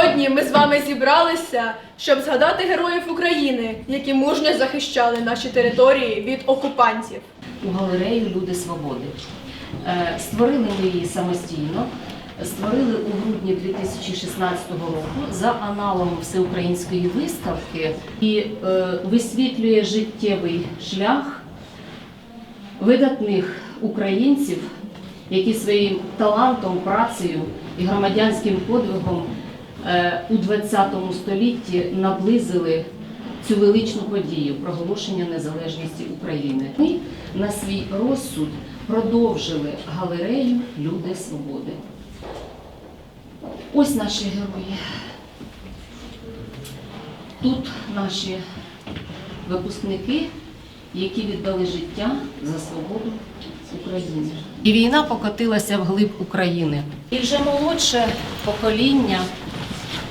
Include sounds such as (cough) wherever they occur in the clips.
Сьогодні ми з вами зібралися, щоб згадати героїв України, які мужньо захищали наші території від окупантів. у галерею Люди Свободи. Е, Створили ми її самостійно. Створили у грудні 2016 року за аналогом всеукраїнської виставки і е, висвітлює життєвий шлях видатних українців, які своїм талантом, працею і громадянським подвигом у ХХ столітті наблизили цю величну подію проголошення незалежності України. Ми на свій розсуд продовжили галерею Люди Свободи. Ось наші герої. Тут наші випускники, які віддали життя за свободу України. І війна покотилася вглиб України. І вже молодше покоління,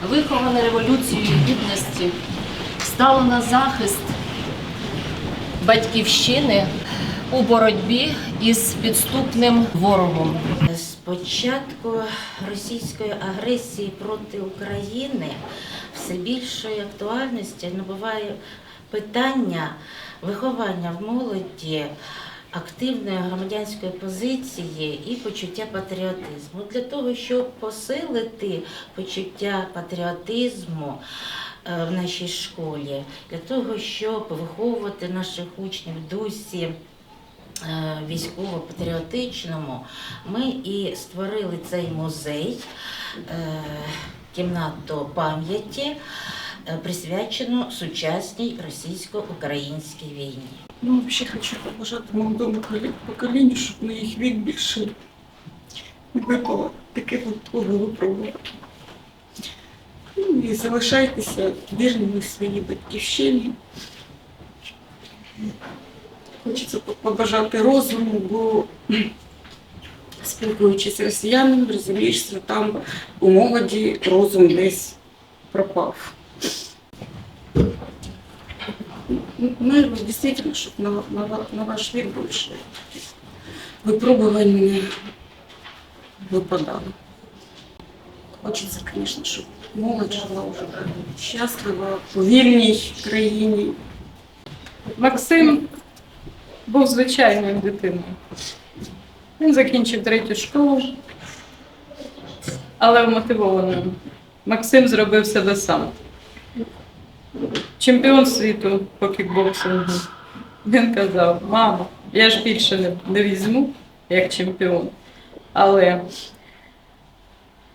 виховане революцією гідності, стало на захист батьківщини у боротьбі із підступним ворогом. З початку російської агресії проти України все більшої актуальності набуває питання виховання в молоді активної громадянської позиції і почуття патріотизму. Для того, щоб посилити почуття патріотизму е, в нашій школі, для того, щоб виховувати наших учнів дусі е, військово-патріотичному, ми і створили цей музей, е, кімнату пам'яті, е, присвячену сучасній російсько-українській війні. Ну, взагалі хочу побажати молодому поколі- поколінню, щоб на їх вік більше не випало таке випадкове випробування. Ну, і залишайтеся вірними своїй батьківщині. Хочеться побажати розуму, бо (clears throat) спілкуючись з росіянами, розумієш, що там у молоді розум десь пропав. Ну, действительно, чтобы на, на, ва- на ваш век больше выпробований не выпадало. Хочеться, звісно, щоб молодь жила вже щаслива, у вільній країні. Максим був звичайною дитиною. Він закінчив третю школу, але вмотивованим. Максим зробив себе сам. Чемпіон світу по кікбоксингу. Він казав: мамо, я ж більше не, не візьму як чемпіон. Але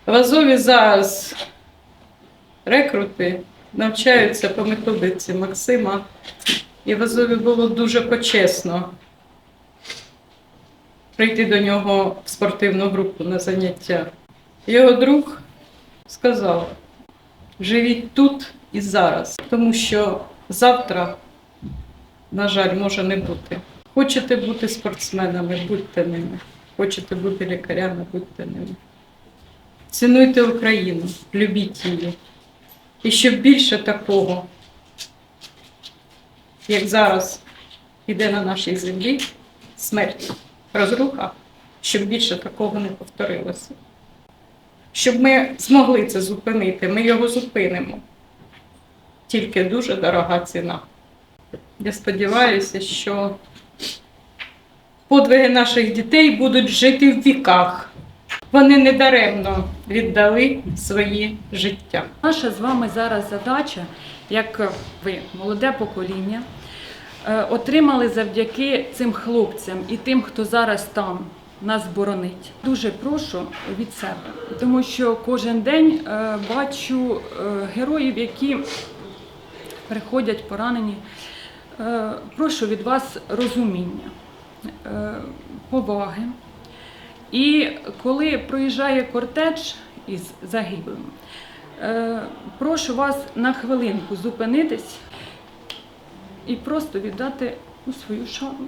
в Азові зараз рекрути навчаються по методиці Максима. І в Азові було дуже почесно прийти до нього в спортивну групу на заняття. Його друг сказав: живіть тут і зараз, тому що завтра, на жаль, може не бути. Хочете бути спортсменами, будьте ними. Хочете бути лікарями, будьте ними. Цінуйте Україну, любіть її. І щоб більше такого як зараз іде на нашій землі смерть, розруха, щоб більше такого не повторилося. Щоб ми змогли це зупинити, ми його зупинимо. Тільки дуже дорога ціна. Я сподіваюся, що подвиги наших дітей будуть жити в віках. Вони недаремно віддали свої життя. Наша з вами зараз задача, як ви, молоде покоління, е, отримали завдяки цим хлопцям і тим, хто зараз там нас боронить. Дуже прошу від себе, тому що кожен день е, бачу е, героїв, які приходять поранені. Е, Прошу від вас розуміння, е, поваги. І коли проїжджає кортеж із загиблими, е, прошу вас на хвилинку зупинитись і просто віддати у свою шану.